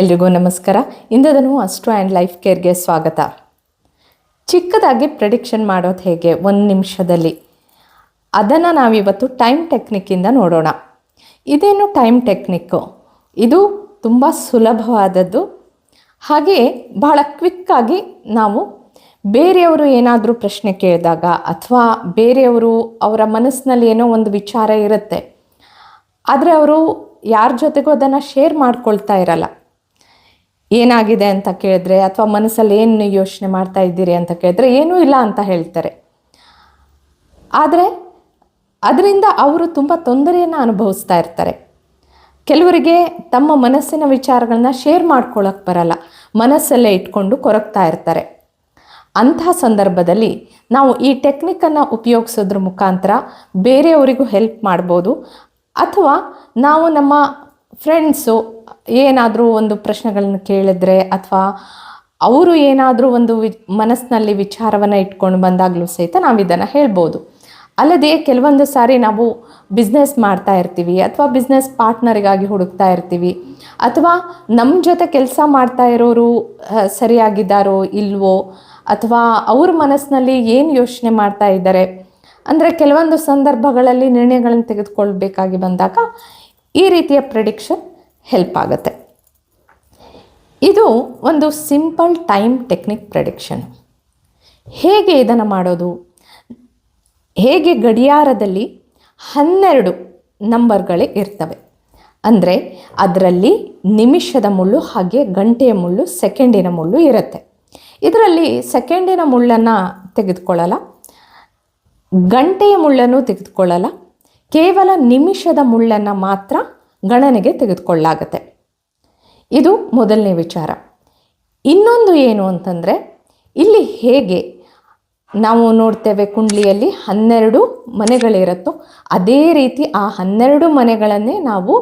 ಎಲ್ರಿಗೂ ನಮಸ್ಕಾರ. ಇಂದದನು ಅಸ್ಟ್ರೋ ಆ್ಯಂಡ್ ಲೈಫ್ ಕೇರ್ಗೆ ಸ್ವಾಗತ. ಚಿಕ್ಕದಾಗಿ ಪ್ರೆಡಿಕ್ಷನ್ ಮಾಡೋದು ಹೇಗೆ? ಒಂದು ನಿಮಿಷದಲ್ಲಿ. ಅದನ್ನು ನಾವಿವತ್ತು ಟೈಮ್ ಟೆಕ್ನಿಕ್ಕಿಂದ ನೋಡೋಣ. ಇದೇನು ಟೈಮ್ ಟೆಕ್ನಿಕ್ಕು ಇದು ತುಂಬ ಸುಲಭವಾದದ್ದು. ಹಾಗೆಯೇ ಬಹಳ ಕ್ವಿಕ್ಕಾಗಿ ನಾವು ಬೇರೆಯವರು ಏನಾದರೂ ಪ್ರಶ್ನೆ ಕೇಳಿದಾಗ ಅಥವಾ ಬೇರೆಯವರು ಅವರ ಮನಸ್ಸಿನಲ್ಲಿ ಏನೋ ಒಂದು ವಿಚಾರ ಇರುತ್ತೆ, ಆದರೆ ಅವರು ಯಾರ ಜೊತೆಗೂ ಅದನ್ನು ಶೇರ್ ಮಾಡ್ಕೊಳ್ತಾ ಇರಲ್ಲ. ಏನಾಗಿದೆ ಅಂತ ಕೇಳಿದ್ರೆ ಅಥವಾ ಮನಸ್ಸಲ್ಲಿ ಏನು ಯೋಚನೆ ಮಾಡ್ತಾ ಇದ್ದೀರಿ ಅಂತ ಕೇಳಿದ್ರೆ ಏನೂ ಇಲ್ಲ ಅಂತ ಹೇಳ್ತಾರೆ. ಆದರೆ ಅದರಿಂದ ಅವರು ತುಂಬ ತೊಂದರೆಯನ್ನು ಅನುಭವಿಸ್ತಾ ಇರ್ತಾರೆ. ಕೆಲವರಿಗೆ ತಮ್ಮ ಮನಸ್ಸಿನ ವಿಚಾರಗಳನ್ನ ಶೇರ್ ಮಾಡ್ಕೊಳ್ಳೋಕೆ ಬರಲ್ಲ. ಮನಸ್ಸಲ್ಲೇ ಇಟ್ಕೊಂಡು ಕೊರಗ್ತಾ ಇರ್ತಾರೆ. ಅಂತಹ ಸಂದರ್ಭದಲ್ಲಿ ನಾವು ಈ ಟೆಕ್ನಿಕನ್ನು ಉಪಯೋಗಿಸೋದ್ರ ಮುಖಾಂತರ ಬೇರೆಯವರಿಗೂ ಹೆಲ್ಪ್ ಮಾಡ್ಬೋದು. ಅಥವಾ ನಾವು ನಮ್ಮ ಫ್ರೆಂಡ್ಸು ಏನಾದರೂ ಒಂದು ಪ್ರಶ್ನೆಗಳನ್ನ ಕೇಳಿದ್ರೆ ಅಥವಾ ಅವರು ಏನಾದರೂ ಒಂದು ವಿ, ಮನಸ್ಸಿನಲ್ಲಿ ವಿಚಾರವನ್ನು ಇಟ್ಕೊಂಡು ಬಂದಾಗಲೂ ಸಹಿತ ನಾವು ಇದನ್ನು ಹೇಳ್ಬೋದು. ಅಲ್ಲದೆ ಕೆಲವೊಂದು ಸಾರಿ ನಾವು ಬಿಸ್ನೆಸ್ ಮಾಡ್ತಾ ಇರ್ತೀವಿ ಅಥವಾ ಬಿಸ್ನೆಸ್ ಪಾರ್ಟ್ನರಿಗಾಗಿ ಹುಡುಕ್ತಾ ಇರ್ತೀವಿ. ಅಥವಾ ನಮ್ಮ ಜೊತೆ ಕೆಲಸ ಮಾಡ್ತಾ ಇರೋರು ಸರಿಯಾಗಿದ್ದಾರೋ ಇಲ್ವೋ ಅಥವಾ ಅವ್ರ ಮನಸ್ಸಿನಲ್ಲಿ ಏನು ಯೋಚನೆ ಮಾಡ್ತಾ ಇದ್ದಾರೆ. ಅಂದರೆ ಕೆಲವೊಂದು ಸಂದರ್ಭಗಳಲ್ಲಿ ನಿರ್ಣಯಗಳನ್ನು ತೆಗೆದುಕೊಳ್ಬೇಕಾಗಿ ಬಂದಾಗ ಈ ರೀತಿಯ ಪ್ರಿಡಿಕ್ಷನ್ ಹೆಲ್ಪ್ ಆಗುತ್ತೆ. ಇದು ಒಂದು ಸಿಂಪಲ್ ಟೈಮ್ ಟೆಕ್ನಿಕ್ ಪ್ರೆಡಿಕ್ಷನ್ ಹೇಗೆ ಇದನ್ನು ಮಾಡೋದು? ಹೇಗೆ ಗಡಿಯಾರದಲ್ಲಿ ಹನ್ನೆರಡು ನಂಬರ್ಗಳೇ ಇರ್ತವೆ. ಅಂದರೆ ಅದರಲ್ಲಿ ನಿಮಿಷದ ಮುಳ್ಳು ಹಾಗೆ ಗಂಟೆಯ ಮುಳ್ಳು ಸೆಕೆಂಡಿನ ಮುಳ್ಳು ಇರುತ್ತೆ. ಇದರಲ್ಲಿ ಸೆಕೆಂಡಿನ ಮುಳ್ಳನ್ನು ತೆಗೆದುಕೊಳ್ಳಲ್ಲ, ಗಂಟೆಯ ಮುಳ್ಳನ್ನು ತೆಗೆದುಕೊಳ್ಳಲ್ಲ, ಕೇವಲ ನಿಮಿಷದ ಮುಳ್ಳನ್ನು ಮಾತ್ರ ಗಣನೆಗೆ ತೆಗೆದುಕೊಳ್ಳಾಗತ್ತೆ. ಇದು ಮೊದಲನೇ ವಿಚಾರ. ಇನ್ನೊಂದು ಏನು ಅಂತಂದರೆ, ಇಲ್ಲಿ ಹೇಗೆ ನಾವು ನೋಡ್ತೇವೆ ಕುಂಡ್ಲಿಯಲ್ಲಿ ಹನ್ನೆರಡು ಮನೆಗಳಿರುತ್ತೋ, ಅದೇ ರೀತಿ ಆ ಹನ್ನೆರಡು ಮನೆಗಳನ್ನೇ ನಾವು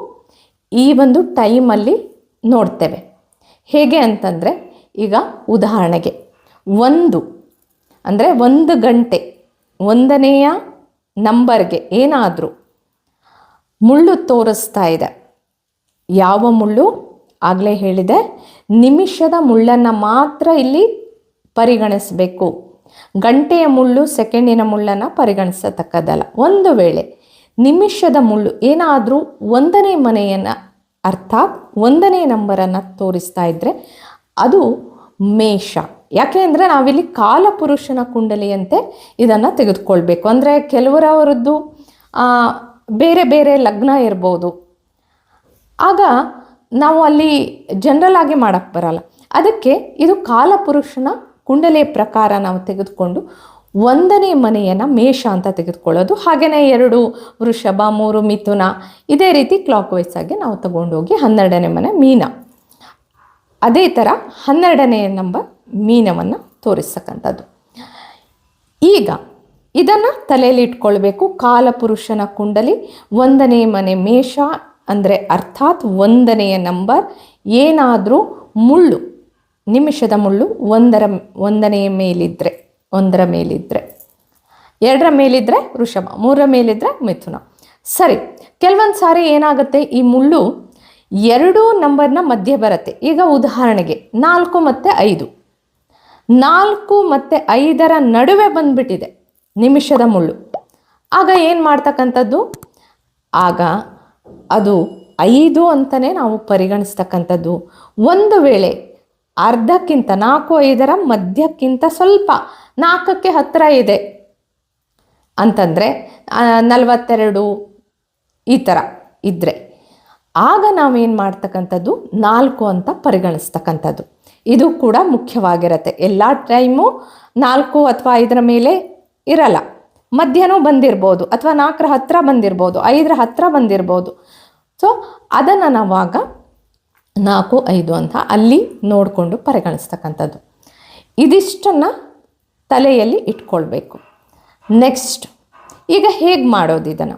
ಈ ಒಂದು ಟೈಮಲ್ಲಿ ನೋಡ್ತೇವೆ. ಹೇಗೆ ಅಂತಂದರೆ, ಈಗ ಉದಾಹರಣೆಗೆ ಒಂದು, ಅಂದರೆ ಒಂದು ಗಂಟೆ ಒಂದನೆಯ ನಂಬರ್ಗೆ ಏನಾದರೂ ಮುಳ್ಳು ತೋರಿಸ್ತಾ ಇದೆ. ಯಾವ ಮುಳ್ಳು? ಆಗಲೇ ಹೇಳಿದೆ, ನಿಮಿಷದ ಮುಳ್ಳನ್ನು ಮಾತ್ರ ಇಲ್ಲಿ ಪರಿಗಣಿಸಬೇಕು. ಗಂಟೆಯ ಮುಳ್ಳು ಸೆಕೆಂಡಿನ ಮುಳ್ಳನ್ನು ಪರಿಗಣಿಸತಕ್ಕದ್ದಲ್ಲ. ಒಂದು ವೇಳೆ ನಿಮಿಷದ ಮುಳ್ಳು ಏನಾದರೂ ಒಂದನೇ ಮನೆಯನ್ನು, ಅರ್ಥಾತ್ ಒಂದನೇ ನಂಬರನ್ನು ತೋರಿಸ್ತಾ ಇದ್ದರೆ ಅದು ಮೇಷ. ಯಾಕೆ ಅಂದರೆ ನಾವಿಲ್ಲಿ ಕಾಲಪುರುಷನ ಕುಂಡಲಿಯಂತೆ ಇದನ್ನು ತೆಗೆದುಕೊಳ್ಬೇಕು. ಅಂದರೆ ಕೆಲವರವರದ್ದು ಬೇರೆ ಬೇರೆ ಲಗ್ನ ಇರ್ಬೋದು. ಆಗ ನಾವು ಅಲ್ಲಿ ಜನರಲ್ ಆಗಿ ಮಾಡೋಕ್ಕೆ ಬರಲ್ಲ. ಅದಕ್ಕೆ ಇದು ಕಾಲಪುರುಷನ ಕುಂಡಲಿಯ ಪ್ರಕಾರ ನಾವು ತೆಗೆದುಕೊಂಡು ಒಂದನೇ ಮನೆಯನ್ನು ಮೇಷ ಅಂತ ತೆಗೆದುಕೊಳ್ಳೋದು. ಹಾಗೆಯೇ ಎರಡು ವೃಷಭ, ಮೂರು ಮಿಥುನ, ಇದೇ ರೀತಿ ಕ್ಲಾಕ್ ವೈಸ್ ಆಗಿ ನಾವು ತಗೊಂಡೋಗಿ ಹನ್ನೆರಡನೇ ಮನೆ ಮೀನ. ಅದೇ ಥರ ಹನ್ನೆರಡನೇ ನಂಬರ್ ಮೀನವನ್ನು ತೋರಿಸ್ತಕ್ಕಂಥದ್ದು. ಈಗ ಇದನ್ನು ತಲೆಯಲ್ಲಿ ಇಟ್ಕೊಳ್ಬೇಕು. ಕಾಲಪುರುಷನ ಕುಂಡಲಿ ಒಂದನೇ ಮನೆ ಮೇಷ ಅಂದರೆ ಅರ್ಥಾತ್ ಒಂದನೆಯ ನಂಬರ್. ಏನಾದರೂ ಮುಳ್ಳು, ನಿಮಿಷದ ಮುಳ್ಳು ಒಂದರ ಒಂದನೆಯ ಮೇಲಿದ್ದರೆ ಒಂದರ ಮೇಲಿದ್ದರೆ ಎರಡರ ಮೇಲಿದ್ದರೆ ವೃಷಭ, ಮೂರರ ಮೇಲಿದ್ದರೆ ಮಿಥುನ. ಸರಿ, ಕೆಲವೊಂದು ಸಾರಿ ಏನಾಗುತ್ತೆ? ಈ ಮುಳ್ಳು ಎರಡೂ ನಂಬರ್ನ ಮಧ್ಯೆ ಬರುತ್ತೆ. ಈಗ ಉದಾಹರಣೆಗೆ ನಾಲ್ಕು ಮತ್ತು ಐದು. ನಾಲ್ಕು ಮತ್ತು ಐದರ ನಡುವೆ ಬಂದ್ಬಿಟ್ಟಿದೆ. ನಿಮಿಷದ ಮುಳ್ಳು. ಆಗ ಏನು ಮಾಡ್ತಕ್ಕಂಥದ್ದು? ಆಗ ಅದು ಐದು ಅಂತಲೇ ನಾವು ಪರಿಗಣಿಸ್ತಕ್ಕಂಥದ್ದು. ಒಂದು ವೇಳೆ ಅರ್ಧಕ್ಕಿಂತ ನಾಲ್ಕು ಐದರ ಮಧ್ಯಕ್ಕಿಂತ ಸ್ವಲ್ಪ ನಾಲ್ಕಕ್ಕೆ ಹತ್ತಿರ ಇದೆ. ಅಂತಂದರೆ ನಲವತ್ತೆರಡು ಈ ಥರ ಇದ್ದರೆ ಆಗ ನಾವೇನು ಮಾಡ್ತಕ್ಕಂಥದ್ದು? ನಾಲ್ಕು ಅಂತ ಪರಿಗಣಿಸ್ತಕ್ಕಂಥದ್ದು. ಇದು ಕೂಡ ಮುಖ್ಯವಾಗಿರುತ್ತೆ. ಎಲ್ಲ ಟೈಮು ನಾಲ್ಕು ಅಥವಾ ಐದರ ಮೇಲೆ ಇರಲ್ಲ. ಮಧ್ಯಾಹ್ನ ಬಂದಿರ್ಬೋದು ಅಥವಾ ನಾಲ್ಕರ ಹತ್ತಿರ ಬಂದಿರ್ಬೋದು, ಐದರ ಹತ್ತಿರ ಬಂದಿರ್ಬೋದು. ಸೊ ಅದನ್ನು ನಾವಾಗ ನಾಲ್ಕು, ಐದು ಅಂತ ಅಲ್ಲಿ ನೋಡಿಕೊಂಡು ಪರಿಗಣಿಸ್ತಕ್ಕಂಥದ್ದು. ಇದಿಷ್ಟನ್ನು ತಲೆಯಲ್ಲಿ ಇಟ್ಕೊಳ್ಬೇಕು. ನೆಕ್ಸ್ಟ್ ಈಗ ಹೇಗೆ ಮಾಡೋದು ಇದನ್ನು?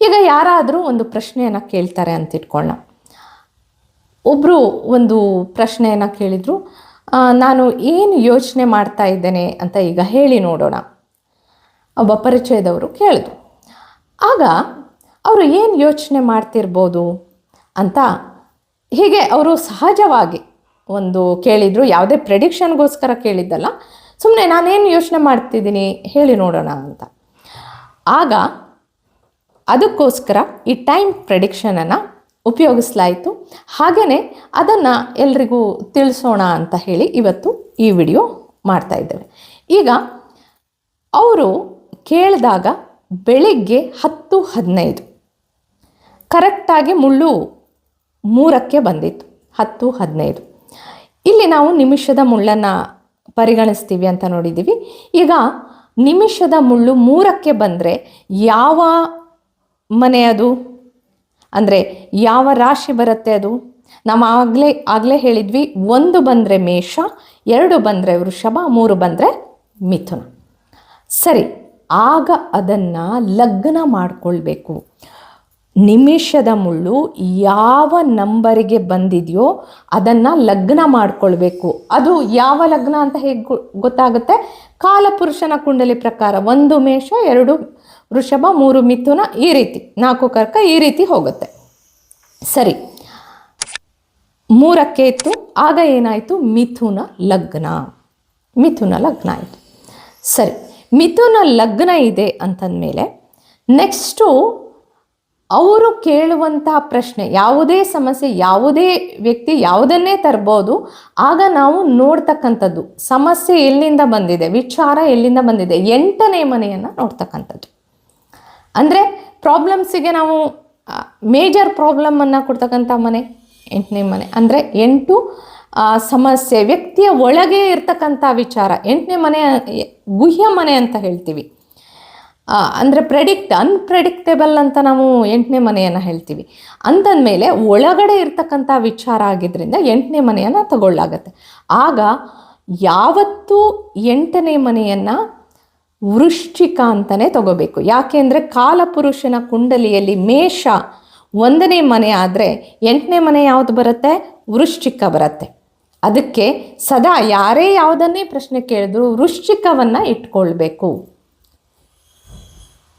ಈಗ ಯಾರಾದರೂ ಒಂದು ಪ್ರಶ್ನೆಯನ್ನು ಕೇಳ್ತಾರೆ ಅಂತ ಇಟ್ಕೊಳ್ಳೋಣ ಒಬ್ಬರು ಒಂದು ಪ್ರಶ್ನೆಯನ್ನು ಕೇಳಿದರು ನಾನು ಏನು ಯೋಚನೆ ಮಾಡ್ತಾ ಇದ್ದೇನೆ ಅಂತ ಈಗ ಹೇಳಿ ನೋಡೋಣ. ಒಬ್ಬ ಪರಿಚಯದವರು ಕೇಳಿದ್ರು. ಆಗ ಅವರು ಏನು ಯೋಚನೆ ಮಾಡ್ತಿರ್ಬೋದು ಅಂತ ಹೀಗೆ ಅವರು ಸಹಜವಾಗಿ ಒಂದು ಕೇಳಿದರು, ಯಾವುದೇ ಪ್ರೆಡಿಕ್ಷನ್ಗೋಸ್ಕರ ಕೇಳಿದ್ದಲ್ಲ. ಸುಮ್ಮನೆ ನಾನೇನು ಯೋಚನೆ ಮಾಡ್ತಿದ್ದೀನಿ ಹೇಳಿ ನೋಡೋಣ ಅಂತ. ಆಗ ಅದಕ್ಕೋಸ್ಕರ ಈ ಟೈಮ್ ಪ್ರೆಡಿಕ್ಷನನ್ನು ಉಪಯೋಗಿಸ್ಲಾಯಿತು. ಹಾಗೆಯೇ ಅದನ್ನು ಎಲ್ರಿಗೂ ತಿಳಿಸೋಣ ಅಂತ ಹೇಳಿ ಇವತ್ತು ಈ ವಿಡಿಯೋ ಮಾಡ್ತಾ ಇದ್ದೇವೆ. ಈಗ, ಅವರು ಕೇಳಿದಾಗ ಬೆಳಿಗ್ಗೆ ಹತ್ತು ಹದಿನೈದು. ಕರೆಕ್ಟಾಗಿ ಮುಳ್ಳು ಮೂರಕ್ಕೆ ಬಂದಿತ್ತು. ಹತ್ತು ಹದಿನೈದು. ಇಲ್ಲಿ ನಾವು ನಿಮಿಷದ ಮುಳ್ಳನ್ನು ಪರಿಗಣಿಸ್ತೀವಿ ಅಂತ ನೋಡಿದ್ದೀವಿ. ಈಗ ನಿಮಿಷದ ಮುಳ್ಳು ಮೂರಕ್ಕೆ ಬಂದರೆ ಯಾವ ಮನೆ ಅದು? ಅಂದರೆ ಯಾವ ರಾಶಿ ಬರುತ್ತೆ ಅದು? ನಾವು ಆಗಲೇ ಆಗಲೇ ಹೇಳಿದ್ವಿ, ಒಂದು ಬಂದರೆ ಮೇಷ, ಎರಡು ಬಂದರೆ ವೃಷಭ, ಮೂರು ಬಂದರೆ ಮಿಥುನ. ಸರಿ. ಆಗ ಅದನ್ನು ಲಗ್ನ ಮಾಡಿಕೊಳ್ಬೇಕು. ನಿಮಿಷದ ಮುಳ್ಳು ಯಾವ ನಂಬರಿಗೆ ಬಂದಿದೆಯೋ ಅದನ್ನು ಲಗ್ನ ಮಾಡಿಕೊಳ್ಬೇಕು. ಅದು ಯಾವ ಲಗ್ನ ಅಂತ ಹೇಗೆ ಗೊತ್ತಾಗುತ್ತೆ? ಕಾಲಪುರುಷನ ಕುಂಡಲಿ ಪ್ರಕಾರ ಒಂದು ಮೇಷ, ಎರಡು ವೃಷಭ, ಮೂರು ಮಿಥುನ ಈ ರೀತಿ, ನಾಲ್ಕು ಕರ್ಕ ಈ ರೀತಿ ಹೋಗುತ್ತೆ. ಸರಿ. ಮೂರಕ್ಕೆ ಇತ್ತು, ಆಗ ಏನಾಯಿತು? ಮಿಥುನ ಲಗ್ನ. ಮಿಥುನ ಲಗ್ನ ಆಯಿತು. ಸರಿ. ಮಿಥುನ ಲಗ್ನ ಇದೆ ಅಂತಂದಮೇಲೆ ನೆಕ್ಸ್ಟು ಅವರು ಕೇಳುವಂತಹ ಪ್ರಶ್ನೆ, ಯಾವುದೇ ಸಮಸ್ಯೆ, ಯಾವುದೇ ವ್ಯಕ್ತಿ ಯಾವುದನ್ನೇ ತರ್ಬೋದು, ಆಗ ನಾವು ನೋಡ್ತಕ್ಕಂಥದ್ದು. ಸಮಸ್ಯೆ ಎಲ್ಲಿಂದ ಬಂದಿದೆ? ವಿಚಾರ ಎಲ್ಲಿಂದ ಬಂದಿದೆ? ಎಂಟನೇ ಮನೆಯನ್ನು ನೋಡ್ತಕ್ಕಂಥದ್ದು. ಅಂದರೆ ಪ್ರಾಬ್ಲಮ್ಸಿಗೆ ನಾವು ಮೇಜರ್ ಪ್ರಾಬ್ಲಮನ್ನು ಕೊಡ್ತಕ್ಕಂಥ ಮನೆ, ಎಂಟನೇ ಮನೆ. ಅಂದರೆ ಎಂಟು ಸಮಸ್ಯೆ, ವ್ಯಕ್ತಿಯ ಒಳಗೆ ಇರ್ತಕ್ಕಂಥ ವಿಚಾರ, ಎಂಟನೇ ಮನೆ, ಗುಹ್ಯ ಮನೆ ಅಂತ ಹೇಳ್ತೀವಿ. ಅಂದರೆ ಪ್ರೆಡಿಕ್ಟ್ ಅನ್ಪ್ರೆಡಿಕ್ಟೇಬಲ್ ಅಂತ ನಾವು ಎಂಟನೇ ಮನೆಯನ್ನು ಹೇಳ್ತೀವಿ. ಅಂತಂದಮೇಲೆ ಒಳಗಡೆ ಇರ್ತಕ್ಕಂಥ ವಿಚಾರ ಆಗಿದ್ದರಿಂದ ಎಂಟನೇ ಮನೆಯನ್ನು ತಗೊಳ್ಳಾಗತ್ತೆ. ಆಗ ಯಾವತ್ತೂ ಎಂಟನೇ ಮನೆಯನ್ನು ವೃಶ್ಚಿಕ ಅಂತಲೇ ತಗೋಬೇಕು. ಯಾಕೆ ಅಂದರೆ ಕಾಲಪುರುಷನ ಕುಂಡಲಿಯಲ್ಲಿ ಮೇಷ ಒಂದನೇ ಮನೆ ಆದರೆ ಎಂಟನೇ ಮನೆ ಯಾವುದು ಬರುತ್ತೆ? ವೃಶ್ಚಿಕ ಬರುತ್ತೆ. ಅದಕ್ಕೆ ಸದಾ ಯಾರೇ ಯಾವುದನ್ನೇ ಪ್ರಶ್ನೆ ಕೇಳಿದ್ರು ವೃಶ್ಚಿಕವನ್ನು ಇಟ್ಕೊಳ್ಬೇಕು.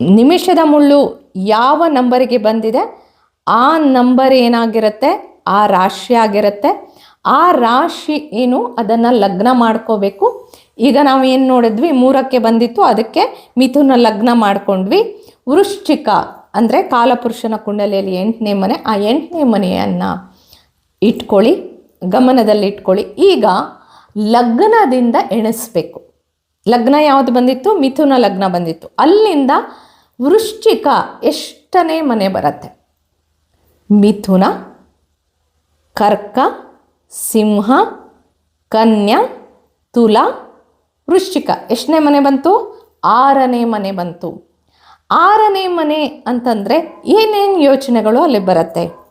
ನಿಮಿಷದ ಮುಳ್ಳು ಯಾವ ನಂಬರಿಗೆ ಬಂದಿದೆ? ಆ ನಂಬರ್ ಏನಾಗಿರುತ್ತೆ? ಆ ರಾಶಿ ಆಗಿರುತ್ತೆ. ಆ ರಾಶಿ ಏನು? ಅದನ್ನು ಲಗ್ನ ಮಾಡ್ಕೋಬೇಕು. ಈಗ ನಾವು ಏನು ನೋಡಿದ್ವಿ? ಮೂರಕ್ಕೆ ಬಂದಿತ್ತು. ಅದಕ್ಕೆ ಮಿಥುನ ಲಗ್ನ ಮಾಡ್ಕೊಂಡ್ವಿ. ವೃಶ್ಚಿಕ ಅಂದರೆ ಕಾಲಪುರುಷನ ಕುಂಡಲಿಯಲ್ಲಿ ಎಂಟನೇ ಮನೆ. ಆ ಎಂಟನೇ ಮನೆಯನ್ನು ಇಟ್ಕೊಳ್ಳಿ. ಗಮನದಲ್ಲಿ ಇಟ್ಕೊಳ್ಳಿ ಈಗ ಲಗ್ನದಿಂದ ಎಣಿಸ್ಬೇಕು. ಲಗ್ನ ಯಾವುದು ಬಂದಿತ್ತು? ಮಿಥುನ ಲಗ್ನ ಬಂದಿತ್ತು. ಅಲ್ಲಿಂದ ವೃಶ್ಚಿಕ ಎಷ್ಟನೇ ಮನೆ ಬರುತ್ತೆ? ಮಿಥುನ, ಕರ್ಕ, ಸಿಂಹ, ಕನ್ಯಾ, ತುಲ, ವೃಶ್ಚಿಕ. ಎಷ್ಟನೇ ಮನೆ ಬಂತು? ಆರನೇ ಮನೆ ಬಂತು. ಆರನೇ ಮನೆ ಅಂತಂದರೆ ಏನೇನು ಯೋಚನೆಗಳು ಅಲ್ಲಿ ಬರುತ್ತೆ?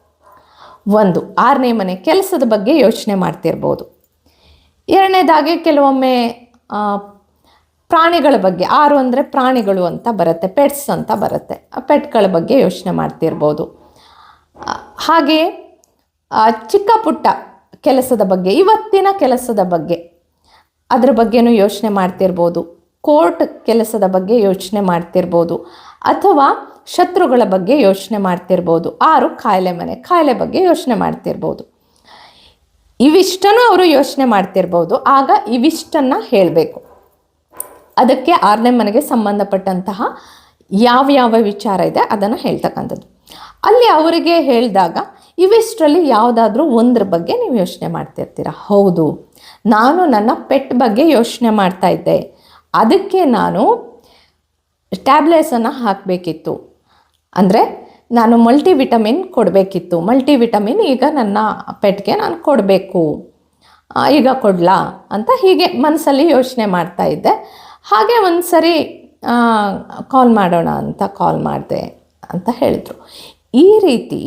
ಒಂದು, ಆರನೇ ಮನೆ ಕೆಲಸದ ಬಗ್ಗೆ ಯೋಚನೆ ಮಾಡ್ತಿರ್ಬೋದು. ಎರಡನೇದಾಗಿ ಕೆಲವೊಮ್ಮೆ ಪ್ರಾಣಿಗಳ ಬಗ್ಗೆ, ಆರು ಅಂದರೆ ಪ್ರಾಣಿಗಳು ಅಂತ ಬರುತ್ತೆ ಪೆಟ್ಸ್ ಅಂತ ಬರುತ್ತೆ ಪೆಟ್ಗಳ ಬಗ್ಗೆ ಯೋಚನೆ ಮಾಡ್ತಿರ್ಬೋದು. ಹಾಗೆ ಚಿಕ್ಕ ಪುಟ್ಟ ಕೆಲಸದ ಬಗ್ಗೆ, ಇವತ್ತಿನ ಕೆಲಸದ ಬಗ್ಗೆ, ಅದ್ರ ಬಗ್ಗೆನೂ ಯೋಚನೆ ಮಾಡ್ತಿರ್ಬೋದು. ಕೋರ್ಟ್ ಕೆಲಸದ ಬಗ್ಗೆ ಯೋಚನೆ ಮಾಡ್ತಿರ್ಬೋದು. ಅಥವಾ ಶತ್ರುಗಳ ಬಗ್ಗೆ ಯೋಚನೆ ಮಾಡ್ತಿರ್ಬೋದು. ಆರು ಕಾಯಿಲೆ ಮನೆ, ಕಾಯಿಲೆ ಬಗ್ಗೆ ಯೋಚನೆ ಮಾಡ್ತಿರ್ಬೋದು. ಇವಿಷ್ಟನ್ನು ಅವರು ಯೋಚನೆ ಮಾಡ್ತಿರ್ಬೋದು. ಆಗ ಇವಿಷ್ಟನ್ನು ಹೇಳಬೇಕು. ಅದಕ್ಕೆ ಆರನೇ ಮನೆಗೆ ಸಂಬಂಧಪಟ್ಟಂತಹ ಯಾವ ಯಾವ ವಿಚಾರ ಇದೆ ಅದನ್ನು ಹೇಳ್ತಕ್ಕಂಥದ್ದು. ಅಲ್ಲಿ ಅವರಿಗೆ ಹೇಳಿದಾಗ ಇವಿಷ್ಟರಲ್ಲಿ ಯಾವುದಾದ್ರೂ ಒಂದ್ರ ಬಗ್ಗೆ ನೀವು ಯೋಚನೆ ಮಾಡ್ತಿರ್ತೀರ? ಹೌದು. ನಾನು ನನ್ನ ಪೆಟ್ ಬಗ್ಗೆ ಯೋಚನೆ ಮಾಡ್ತಾ ಇದ್ದೆ. ಅದಕ್ಕೆ ನಾನು ಟ್ಯಾಬ್ಲೆಟ್ಸನ್ನು ಹಾಕಬೇಕಿತ್ತು. ಅಂದರೆ ನಾನು ಮಲ್ಟಿವಿಟಮಿನ್ ಕೊಡಬೇಕಿತ್ತು. ಮಲ್ಟಿವಿಟಮಿನ್ ಈಗ ನನ್ನ ಪೆಟ್ಗೆ ನಾನು ಕೊಡಬೇಕು. ಈಗ ಕೊಡಲಾ? ಅಂತ ಹೀಗೆ ಮನಸ್ಸಲ್ಲಿ ಯೋಚನೆ ಮಾಡ್ತಾ ಇದ್ದೆ. ಹಾಗೆ ಒಂದು ಸರಿ ಕಾಲ್ ಮಾಡೋಣ ಅಂತ ಕಾಲ್ ಮಾಡಿದೆ ಅಂತ ಹೇಳಿದರು. ಈ ರೀತಿ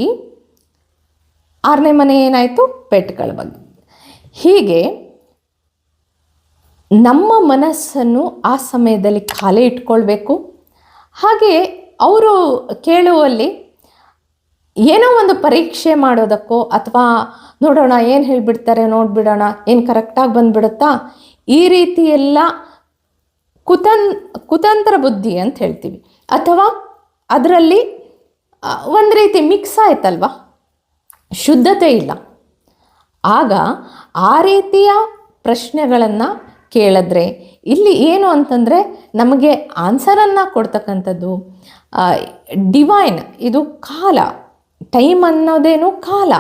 ಆರನೇ ಮನೆ ಏನಾಯಿತು? ಪೆಟ್ಗಳ ಬಗ್ಗೆ. ಹೀಗೆ ನಮ್ಮ ಮನಸ್ಸನ್ನು ಆ ಸಮಯದಲ್ಲಿ ಖಾಲಿ ಇಟ್ಕೊಳ್ಬೇಕು. ಹಾಗೆ ಅವರು ಕೇಳುವಲ್ಲಿ ಏನೋ ಒಂದು ಪರೀಕ್ಷೆ ಮಾಡೋದಕ್ಕೋ ಅಥವಾ ನೋಡೋಣ, ಏನು ಹೇಳಿಬಿಡ್ತಾರೆ ನೋಡಿಬಿಡೋಣ, ಏನು ಕರೆಕ್ಟಾಗಿ ಬಂದ್ಬಿಡುತ್ತಾ, ಈ ರೀತಿ ಎಲ್ಲ ಕುತನ್, ಕುತಂತ್ರ ಬುದ್ಧಿ ಅಂತ ಹೇಳ್ತೀವಿ. ಅಥವಾ ಅದರಲ್ಲಿ ಒಂದು ರೀತಿ ಮಿಕ್ಸ್ ಆಯ್ತಲ್ವ? ಶುದ್ಧತೆ ಇಲ್ಲ. ಆಗ ಆ ರೀತಿಯ ಪ್ರಶ್ನೆಗಳನ್ನು ಕೇಳಿದ್ರೆ, ಇಲ್ಲಿ ಏನು ಅಂತಂದರೆ ನಮಗೆ ಆನ್ಸರನ್ನು ಕೊಡ್ತಕ್ಕಂಥದ್ದು ಡಿವೈನ್ ಇದು ಕಾಲ ಟೈಮ್ ಅನ್ನೋದೇನು ಕಾಲ.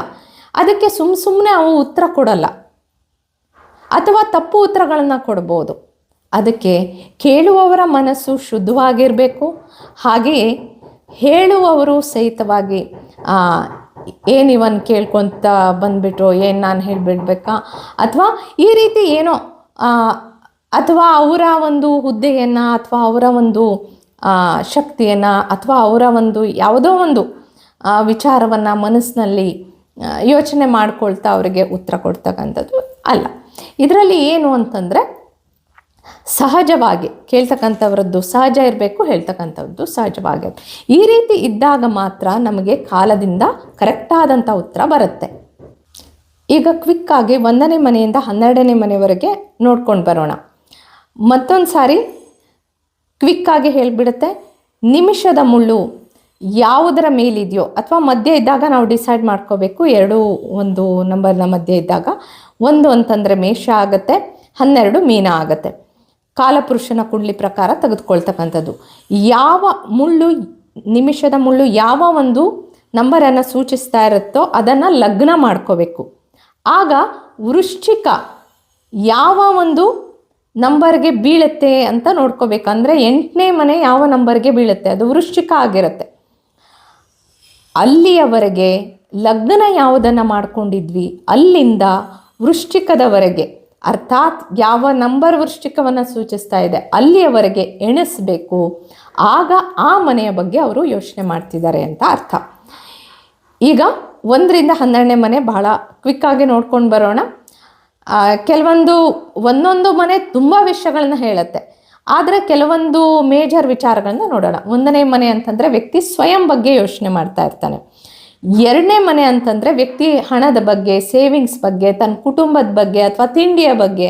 ಅದಕ್ಕೆ ಸುಮ್ಮ ಸುಮ್ಮನೆ ಅವು ಉತ್ತರ ಕೊಡಲ್ಲ. ಅಥವಾ ತಪ್ಪು ಉತ್ತರಗಳನ್ನು ಕೊಡ್ಬೋದು. ಅದಕ್ಕೆ ಕೇಳುವವರ ಮನಸ್ಸು ಶುದ್ಧವಾಗಿರಬೇಕು. ಹಾಗೆಯೇ ಹೇಳುವವರು ಸಹಿತವಾಗಿ ಏನಿವನ್ ಇವನ್ ಕೇಳ್ಕೊತ ಬಂದ್ಬಿಟ್ರು, ಏನು ನಾನು ಹೇಳಿಬಿಡ್ಬೇಕಾ? ಅಥವಾ ಈ ರೀತಿ ಏನೋ ಅಥವಾ ಅವರ ಒಂದು ಹುದ್ದೆಯನ್ನು ಅಥವಾ ಅವರ ಒಂದು ಶಕ್ತಿಯನ್ನು ಅಥವಾ ಅವರ ಒಂದು ಯಾವುದೋ ಒಂದು ವಿಚಾರವನ್ನು ಮನಸ್ಸಿನಲ್ಲಿ ಯೋಚನೆ ಮಾಡ್ಕೊಳ್ತಾ ಅವರಿಗೆ ಉತ್ತರ ಕೊಡ್ತಕ್ಕಂಥದ್ದು ಅಲ್ಲ. ಇದರಲ್ಲಿ ಏನು ಅಂತಂದರೆ, ಸಹಜವಾಗಿ ಕೇಳ್ತಕ್ಕಂಥವ್ರದ್ದು ಸಹಜ ಇರಬೇಕು ಹೇಳ್ತಕ್ಕಂಥದ್ದು ಸಹಜವಾಗಿ ಈ ರೀತಿ ಇದ್ದಾಗ ಮಾತ್ರ ನಮಗೆ ಕಾಲದಿಂದ ಕರೆಕ್ಟಾದಂಥ ಉತ್ತರ ಬರುತ್ತೆ. ಈಗ ಕ್ವಿಕ್ಕಾಗಿ ಒಂದನೇ ಮನೆಯಿಂದ ಹನ್ನೆರಡನೇ ಮನೆವರೆಗೆ ನೋಡ್ಕೊಂಡು ಬರೋಣ. ಮತ್ತೊಂದು ಸಾರಿ ಕ್ವಿಕ್ಕಾಗಿ ಹೇಳಿಬಿಡುತ್ತೆ. ನಿಮಿಷದ ಮುಳ್ಳು ಯಾವುದರ ಮೇಲಿದೆಯೋ ಅಥವಾ ಮಧ್ಯೆ ಇದ್ದಾಗ ನಾವು ಡಿಸೈಡ್ ಮಾಡ್ಕೋಬೇಕು. ಎರಡು ಒಂದು ನಂಬರ್ನ ಮಧ್ಯೆ ಇದ್ದಾಗ. ಒಂದು ಅಂತಂದರೆ ಮೇಷ ಆಗುತ್ತೆ, ಹನ್ನೆರಡು ಮೀನ ಆಗುತ್ತೆ. ಕಾಲಪುರುಷನ ಕುಂಡ್ಲಿ ಪ್ರಕಾರ ತೆಗೆದುಕೊಳ್ತಕ್ಕಂಥದ್ದು. ಯಾವ ಮುಳ್ಳು, ನಿಮಿಷದ ಮುಳ್ಳು ಯಾವ ಒಂದು ನಂಬರನ್ನು ಸೂಚಿಸ್ತಾ ಇರುತ್ತೋ ಅದನ್ನು ಲಗ್ನ ಮಾಡ್ಕೋಬೇಕು. ಆಗ ವೃಶ್ಚಿಕ ಯಾವ ಒಂದು ನಂಬರ್ಗೆ ಬೀಳುತ್ತೆ ಅಂತ ನೋಡ್ಕೋಬೇಕು. ಅಂದರೆ ಎಂಟನೇ ಮನೆ ಯಾವ ನಂಬರ್ಗೆ ಬೀಳುತ್ತೆ? ಅದು ವೃಶ್ಚಿಕ ಆಗಿರುತ್ತೆ. ಅಲ್ಲಿಯವರೆಗೆ ಲಗ್ನ ಯಾವುದನ್ನು ಮಾಡಿಕೊಂಡಿದ್ವಿ? ಅಲ್ಲಿಂದ ವೃಶ್ಚಿಕದವರೆಗೆ. ಅರ್ಥಾತ್ ಯಾವ ನಂಬರ್ ವೃಶ್ಚಿಕವನ್ನು ಸೂಚಿಸ್ತಾ ಇದೆ? ಅಲ್ಲಿಯವರೆಗೆ ಎಣಿಸಬೇಕು. ಆಗ ಆ ಮನೆಯ ಬಗ್ಗೆ ಅವರು ಯೋಚನೆ ಮಾಡ್ತಿದ್ದಾರೆ ಅಂತ ಅರ್ಥ. ಈಗ ಒಂದರಿಂದ ಹನ್ನೆರಡನೇ ಮನೆ ಬಹಳ ಕ್ವಿಕ್ಕಾಗಿ ನೋಡ್ಕೊಂಡು ಬರೋಣ. ಕೆಲವೊಂದು ಒಂದೊಂದು ಮನೆ ತುಂಬ ವಿಷಯಗಳನ್ನ ಹೇಳುತ್ತೆ. ಆದರೆ ಕೆಲವೊಂದು ಮೇಜರ್ ವಿಚಾರಗಳನ್ನ ನೋಡೋಣ. ಒಂದನೇ ಮನೆ ಅಂತಂದರೆ ವ್ಯಕ್ತಿ ಸ್ವಯಂ ಬಗ್ಗೆ ಯೋಚನೆ ಮಾಡ್ತಾ ಇರ್ತಾನೆ. ಎರಡನೇ ಮನೆ ಅಂತಂದರೆ ವ್ಯಕ್ತಿ ಹಣದ ಬಗ್ಗೆ ಸೇವಿಂಗ್ಸ್ ಬಗ್ಗೆ, ತನ್ನ ಕುಟುಂಬದ ಬಗ್ಗೆ ಅಥವಾ ತಿಂಡಿಯ ಬಗ್ಗೆ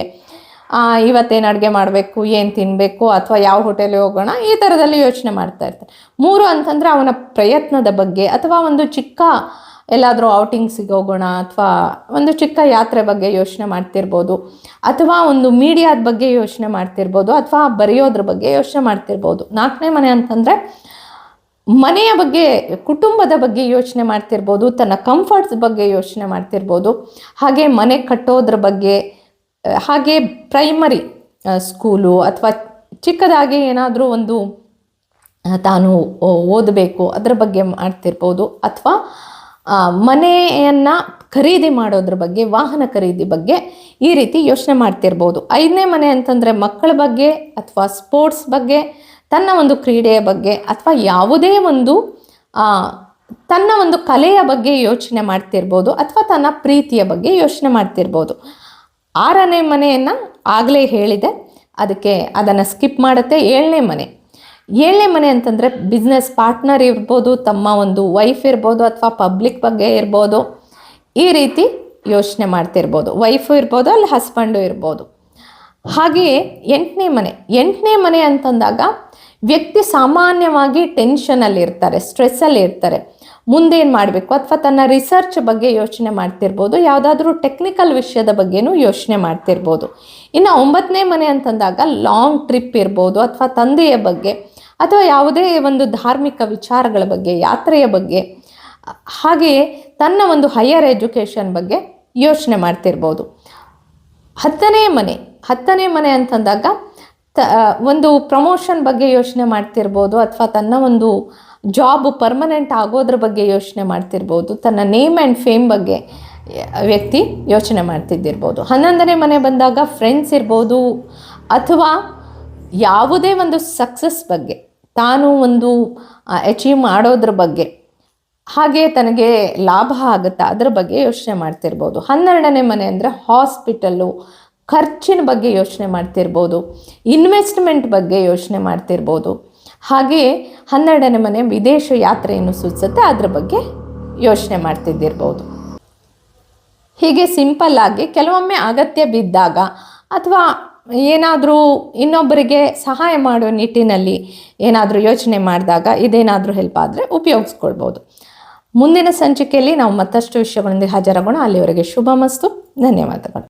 ಇವತ್ತೇನು ಅಡುಗೆ ಮಾಡಬೇಕು, ಏನು ತಿನ್ನಬೇಕು ಅಥವಾ ಯಾವ ಹೋಟೆಲ್ಗೆ ಹೋಗೋಣ, ಈ ಥರದಲ್ಲಿ ಯೋಚನೆ ಮಾಡ್ತಾ ಇರ್ತಾನೆ. ಮೂರು ಅಂತಂದರೆ ಅವನ ಪ್ರಯತ್ನದ ಬಗ್ಗೆ ಅಥವಾ ಒಂದು ಚಿಕ್ಕ ಎಲ್ಲಾದರೂ ಔಟಿಂಗ್ಸಿಗೆ ಹೋಗೋಣ ಅಥವಾ ಒಂದು ಚಿಕ್ಕ ಯಾತ್ರೆ ಬಗ್ಗೆ ಯೋಚನೆ ಮಾಡ್ತಿರ್ಬೋದು ಅಥವಾ ಒಂದು ಮೀಡಿಯಾದ ಬಗ್ಗೆ ಯೋಚನೆ ಮಾಡ್ತಿರ್ಬೋದು ಅಥವಾ ಬರೆಯೋದ್ರ ಬಗ್ಗೆ ಯೋಚನೆ ಮಾಡ್ತಿರ್ಬೋದು. ನಾಲ್ಕನೇ ಮನೆ ಅಂತಂದರೆ ಮನೆಯ ಬಗ್ಗೆ, ಕುಟುಂಬದ ಬಗ್ಗೆ ಯೋಚನೆ ಮಾಡ್ತಿರ್ಬೋದು, ತನ್ನ ಕಂಫರ್ಟ್ಸ್ ಬಗ್ಗೆ ಯೋಚನೆ ಮಾಡ್ತಿರ್ಬೋದು. ಹಾಗೆ ಮನೆ ಕಟ್ಟೋದ್ರ ಬಗ್ಗೆ, ಹಾಗೆ ಪ್ರೈಮರಿ ಸ್ಕೂಲು ಅಥವಾ ಚಿಕ್ಕದಾಗಿ ಏನಾದರೂ ಒಂದು ತಾನು ಓದಬೇಕು ಅದರ ಬಗ್ಗೆ ಮಾಡ್ತಿರ್ಬೋದು. ಅಥವಾ ಮನೆಯನ್ನು ಖರೀದಿ ಮಾಡೋದ್ರ ಬಗ್ಗೆ, ವಾಹನ ಖರೀದಿ ಬಗ್ಗೆ ಈ ರೀತಿ ಯೋಚನೆ ಮಾಡ್ತಿರ್ಬೋದು. ಐದನೇ ಮನೆ ಅಂತಂದರೆ ಮಕ್ಕಳ ಬಗ್ಗೆ ಅಥವಾ ಸ್ಪೋರ್ಟ್ಸ್ ಬಗ್ಗೆ, ತನ್ನ ಒಂದು ಕ್ರೀಡೆಯ ಬಗ್ಗೆ ಅಥವಾ ಯಾವುದೇ ಒಂದು ತನ್ನ ಒಂದು ಕಲೆಯ ಬಗ್ಗೆ ಯೋಚನೆ ಮಾಡ್ತಿರ್ಬೋದು ಅಥವಾ ತನ್ನ ಪ್ರೀತಿಯ ಬಗ್ಗೆ ಯೋಚನೆ ಮಾಡ್ತಿರ್ಬೋದು. ಆರನೇ ಮನೆಯನ್ನು ಆಗಲೇ ಹೇಳಿದೆ. ಅದಕ್ಕೆ ಅದನ್ನು ಸ್ಕಿಪ್ ಮಾಡುತ್ತೆ. ಏಳನೇ ಮನೆ. ಏಳನೇ ಮನೆ ಅಂತಂದರೆ ಬಿಸ್ನೆಸ್ ಪಾರ್ಟ್ನರ್ ಇರ್ಬೋದು, ತಮ್ಮ ಒಂದು ವೈಫ್ ಇರ್ಬೋದು ಅಥವಾ ಪಬ್ಲಿಕ್ ಬಗ್ಗೆ ಇರ್ಬೋದು. ಈ ರೀತಿ ಯೋಚನೆ ಮಾಡ್ತಿರ್ಬೋದು. ವೈಫು ಇರ್ಬೋದು ಅಲ್ಲಿ ಹಸ್ಬೆಂಡು ಇರ್ಬೋದು. ಹಾಗೆಯೇ ಎಂಟನೇ ಮನೆ. ಎಂಟನೇ ಮನೆ ಅಂತಂದಾಗ ವ್ಯಕ್ತಿ ಸಾಮಾನ್ಯವಾಗಿ ಟೆನ್ಷನಲ್ಲಿ ಇರ್ತಾರೆ ಸ್ಟ್ರೆಸ್ಸಲ್ಲಿ ಇರ್ತಾರೆ. ಮುಂದೇನು ಮಾಡಬೇಕು? ಅಥವಾ ತನ್ನ ರಿಸರ್ಚ್ ಬಗ್ಗೆ ಯೋಚನೆ ಮಾಡ್ತಿರ್ಬೋದು, ಯಾವುದಾದ್ರೂ ಟೆಕ್ನಿಕಲ್ ವಿಷಯದ ಬಗ್ಗೆನೂ ಯೋಚನೆ ಮಾಡ್ತಿರ್ಬೋದು. ಇನ್ನು ಒಂಬತ್ತನೇ ಮನೆ ಅಂತಂದಾಗ ಲಾಂಗ್ ಟ್ರಿಪ್ ಇರ್ಬೋದು, ಅಥವಾ ತಂದೆಯ ಬಗ್ಗೆ. ಅಥವಾ ಯಾವುದೇ ಒಂದು ಧಾರ್ಮಿಕ ವಿಚಾರಗಳ ಬಗ್ಗೆ, ಯಾತ್ರೆಯ ಬಗ್ಗೆ ಹಾಗೆಯೇ ತನ್ನ ಒಂದು ಹೈಯರ್ ಎಜುಕೇಷನ್ ಬಗ್ಗೆ ಯೋಚನೆ ಮಾಡ್ತಿರ್ಬೋದು. ಹತ್ತನೇ ಮನೆ ಹತ್ತನೇ ಮನೆ ಅಂತಂದಾಗ ತ ಒಂದು ಪ್ರಮೋಷನ್ ಬಗ್ಗೆ ಯೋಚನೆ ಮಾಡ್ತಿರ್ಬೋದು ಅಥವಾ ತನ್ನ ಒಂದು ಜಾಬ್ ಪರ್ಮನೆಂಟ್ ಆಗೋದ್ರ ಬಗ್ಗೆ ಯೋಚನೆ ಮಾಡ್ತಿರ್ಬೋದು, ತನ್ನ ನೇಮ್ ಆ್ಯಂಡ್ ಫೇಮ್ ಬಗ್ಗೆ ವ್ಯಕ್ತಿ ಯೋಚನೆ ಮಾಡ್ತಿದ್ದಿರ್ಬೋದು. ಹನ್ನೊಂದನೇ ಮನೆ ಬಂದಾಗ ಫ್ರೆಂಡ್ಸ್ ಇರ್ಬೋದು ಅಥವಾ ಯಾವುದೇ ಒಂದು ಸಕ್ಸಸ್ ಬಗ್ಗೆ. ತಾನು ಒಂದು ಅಚೀವ್ ಮಾಡೋದ್ರ ಬಗ್ಗೆ, ಹಾಗೆ ತನಗೆ ಲಾಭ ಆಗುತ್ತಾ ಅದರ ಬಗ್ಗೆ ಯೋಚನೆ ಮಾಡ್ತಿರ್ಬೋದು. ಹನ್ನೆರಡನೇ ಮನೆ ಅಂದರೆ ಹಾಸ್ಪಿಟಲ್ಲು ಖರ್ಚಿನ ಬಗ್ಗೆ ಯೋಚನೆ ಮಾಡ್ತಿರ್ಬೋದು ಇನ್ವೆಸ್ಟ್ಮೆಂಟ್ ಬಗ್ಗೆ ಯೋಚನೆ ಮಾಡ್ತಿರ್ಬೋದು. ಹಾಗೆಯೇ ಹನ್ನೆರಡನೇ ಮನೆ ವಿದೇಶ ಯಾತ್ರೆಯನ್ನು ಸೂಚಿಸುತ್ತೆ, ಅದರ ಬಗ್ಗೆ ಯೋಚನೆ ಮಾಡ್ತಿದ್ದಿರ್ಬೋದು. ಹೀಗೆ ಸಿಂಪಲ್ ಆಗಿ ಕೆಲವೊಮ್ಮೆ ಅಗತ್ಯ ಬಿದ್ದಾಗ ಅಥವಾ ಏನಾದರೂ ಇನ್ನೊಬ್ಬರಿಗೆ ಸಹಾಯ ಮಾಡುವ ನಿಟ್ಟಿನಲ್ಲಿ ಏನಾದರೂ ಯೋಚನೆ ಮಾಡಿದಾಗ ಇದೇನಾದರೂ ಹೆಲ್ಪ್ ಆದರೆ ಉಪಯೋಗಿಸ್ಕೊಳ್ಬೋದು. ಮುಂದಿನ ಸಂಚಿಕೆಯಲ್ಲಿ ನಾವು ಮತ್ತಷ್ಟು ವಿಷಯಗಳೊಂದಿಗೆ ಹಾಜರಾಗೋಣ. ಅಲ್ಲಿವರೆಗೆ ಶುಭ ಮಸ್ತು. ಧನ್ಯವಾದಗಳು.